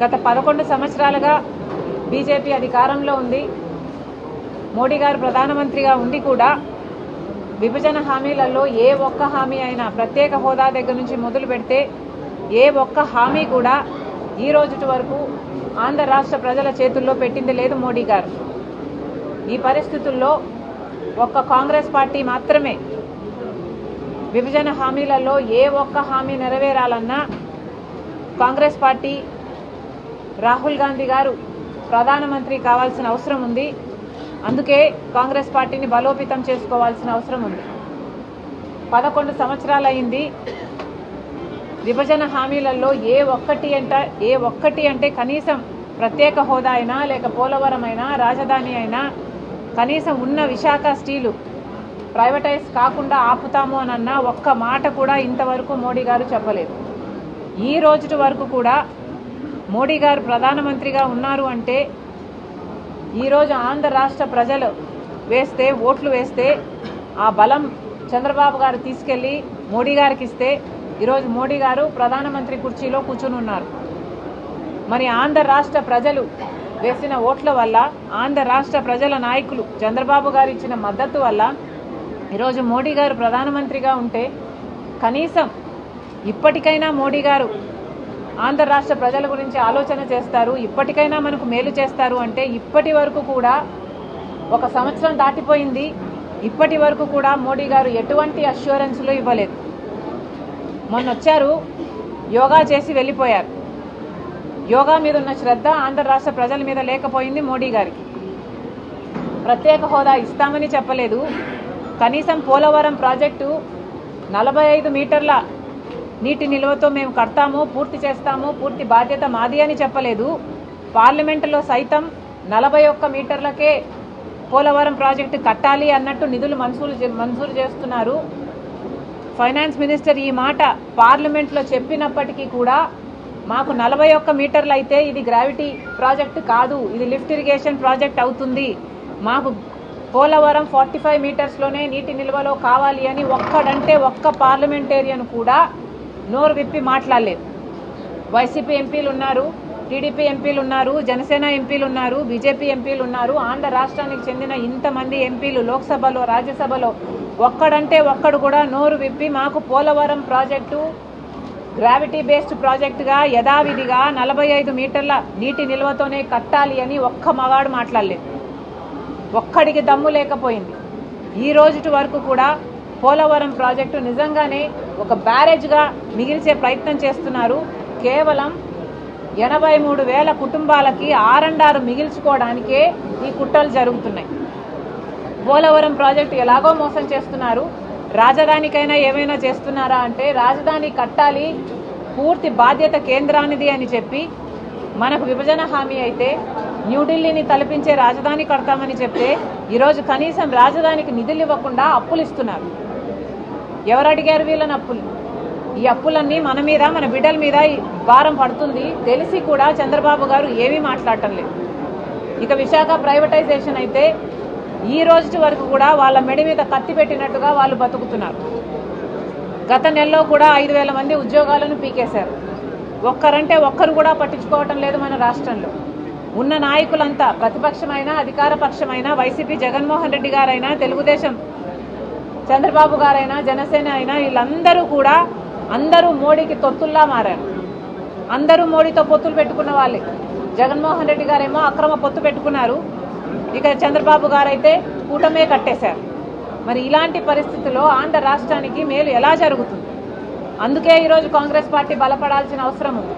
గత పదకొండు సంవత్సరాలుగా బీజేపీ అధికారంలో ఉంది. మోడీ గారు ప్రధానమంత్రిగా ఉండి కూడా విభజన హామీలలో ఏ ఒక్క హామీ అయినా ప్రత్యేక హోదా దగ్గర నుంచి మొదలు పెడితే ఏ ఒక్క హామీ కూడా ఈ రోజుటి వరకు ఆంధ్ర రాష్ట్ర ప్రజల చేతుల్లో పెట్టింది లేదు మోడీ గారు. ఈ పరిస్థితుల్లో ఒక్క కాంగ్రెస్ పార్టీ మాత్రమే విభజన హామీలలో ఏ ఒక్క హామీ నెరవేరాలన్నా కాంగ్రెస్ పార్టీ రాహుల్ గాంధీ గారు ప్రధానమంత్రి కావాల్సిన అవసరం ఉంది. అందుకే కాంగ్రెస్ పార్టీని బలోపేతం చేసుకోవాల్సిన అవసరం ఉంది. పదకొండు సంవత్సరాలైంది. విభజన హామీలలో ఏ ఒక్కటి అంట ఏ ఒక్కటి అంటే కనీసం ప్రత్యేక హోదా అయినా లేక పోలవరం అయినా రాజధాని అయినా కనీసం ఉన్న విశాఖ స్టీలు ప్రైవేటైజ్ కాకుండా ఆపుతాము అని అన్న ఒక్క మాట కూడా ఇంతవరకు మోడీ గారు చెప్పలేదు. ఈ రోజు వరకు కూడా మోడీ గారు ప్రధానమంత్రిగా ఉన్నారు అంటే ఈరోజు ఆంధ్ర రాష్ట్ర ప్రజలు వేస్తే ఓట్లు వేస్తే ఆ బలం చంద్రబాబు గారు తీసుకెళ్ళి మోడీ గారికి ఇస్తే ఈరోజు మోడీ గారు ప్రధానమంత్రి కుర్చీలో కూర్చుని ఉన్నారు. మరి ఆంధ్ర రాష్ట్ర ప్రజలు వేసిన ఓట్ల వల్ల ఆంధ్ర రాష్ట్ర ప్రజల నాయకులు చంద్రబాబు గారు ఇచ్చిన మద్దతు వల్ల ఈరోజు మోడీ గారు ప్రధానమంత్రిగా ఉంటే కనీసం ఇప్పటికైనా మోడీ గారు ఆంధ్ర రాష్ట్ర ప్రజల గురించి ఆలోచన చేస్తారు. ఇప్పటికైనా మనకు మేలు చేస్తారు అంటే ఇప్పటి వరకు కూడా ఒక సంవత్సరం దాటిపోయింది. ఇప్పటి వరకు కూడా మోడీ గారు ఎటువంటి అష్యూరెన్స్లు ఇవ్వలేదు. మొన్న వచ్చారు యోగా చేసి వెళ్ళిపోయారు. యోగా మీద ఉన్న శ్రద్ధ ఆంధ్ర రాష్ట్ర ప్రజల మీద లేకపోయింది మోడీ గారికి. ప్రత్యేక హోదా ఇస్తామని చెప్పలేదు. కనీసం పోలవరం ప్రాజెక్టు నలభై ఐదు మీటర్ల నీటి నిల్వతో మేము కడతాము పూర్తి చేస్తాము పూర్తి బాధ్యత మాది అని చెప్పలేదు. పార్లమెంటులో సైతం నలభై ఒక్క మీటర్లకే పోలవరం ప్రాజెక్టు కట్టాలి అన్నట్టు నిధులు మంజూరు చే- మంజూరు చేస్తున్నారు. ఫైనాన్స్ మినిస్టర్ ఈ మాట పార్లమెంట్లో చెప్పినప్పటికీ కూడా మాకు నలభై ఒక్క మీటర్లు అయితే ఇది గ్రావిటీ ప్రాజెక్ట్ కాదు ఇది లిఫ్ట్ ఇరిగేషన్ ప్రాజెక్ట్ అవుతుంది. మాకు పోలవరం ఫార్టీ ఫైవ్ మీటర్స్లోనే నీటి నిల్వలో కావాలి అని ఒక్కడంటే ఒక్క పార్లమెంటేరియన్ కూడా నోరు విప్పి మాట్లాడలేదు. వైసీపీ ఎంపీలు ఉన్నారు టీడీపీ ఎంపీలు ఉన్నారు జనసేన ఎంపీలు ఉన్నారు బీజేపీ ఎంపీలు ఉన్నారు ఆంధ్ర రాష్ట్రానికి చెందిన ఇంతమంది ఎంపీలు లోక్సభలో రాజ్యసభలో ఒక్కడంటే ఒక్కడు కూడా నోరు విప్పి మాకు పోలవరం ప్రాజెక్టు గ్రావిటీ బేస్డ్ ప్రాజెక్టుగా యథావిధిగా నలభై ఐదు మీటర్ల నీటి నిల్వతోనే కట్టాలి అని ఒక్క మగాడు మాట్లాడలేదు. ఒక్కడికి దమ్ము లేకపోయింది. ఈ రోజు వరకు కూడా పోలవరం ప్రాజెక్టు నిజంగానే ఒక బ్యారేజ్గా మిగిల్చే ప్రయత్నం చేస్తున్నారు. కేవలం ఎనభై మూడు వేల కుటుంబాలకి ఆరండారు మిగిల్చుకోవడానికే ఈ కుట్రలు జరుగుతున్నాయి. పోలవరం ప్రాజెక్టు ఎలాగో మోసం చేస్తున్నారు. రాజధానికైనా ఏమైనా చేస్తున్నారా అంటే రాజధాని కట్టాలి పూర్తి బాధ్యత కేంద్రానిది అని చెప్పి మనకు విభజన హామీ అయితే న్యూఢిల్లీని తలపించే రాజధాని కడతామని చెప్తే ఈరోజు కనీసం రాజధానికి నిధులు ఇవ్వకుండా అప్పులు ఇస్తున్నారు. ఎవరు అడిగారు వీళ్ళని అప్పులు? ఈ అప్పులన్నీ మన మీద మన బిడ్డల మీద భారం పడుతుంది. తెలిసి కూడా చంద్రబాబు గారు ఏమీ మాట్లాడటం లేదు. ఇక విశాఖ ప్రైవేటైజేషన్ అయితే ఈ రోజు వరకు కూడా వాళ్ళ మెడ మీద కత్తి పెట్టినట్టుగా వాళ్ళు బతుకుతున్నారు. గత నెలలో కూడా ఐదు వేల మంది ఉద్యోగాలను పీకేశారు. ఒక్కరంటే ఒక్కరు కూడా పట్టించుకోవటం లేదు మన రాష్ట్రంలో. ఉన్న నాయకులంతా ప్రతిపక్షమైనా అధికార పక్షమైన వైసీపీ జగన్మోహన్ రెడ్డి గారైనా తెలుగుదేశం చంద్రబాబు గారైనా జనసేన అయినా వీళ్ళందరూ కూడా అందరూ మోడీకి తొత్తుల్లా మారారు. అందరూ మోడీతో పొత్తులు పెట్టుకున్న వాళ్ళే. జగన్మోహన్ రెడ్డి గారేమో అక్రమ పొత్తు పెట్టుకున్నారు. ఇక చంద్రబాబు గారైతే కూటమే కట్టేశారు. మరి ఇలాంటి పరిస్థితుల్లో ఆంధ్ర రాష్ట్రానికి మేలు ఎలా జరుగుతుంది? అందుకే ఈరోజు కాంగ్రెస్ పార్టీ బలపడాల్సిన అవసరం ఉంది.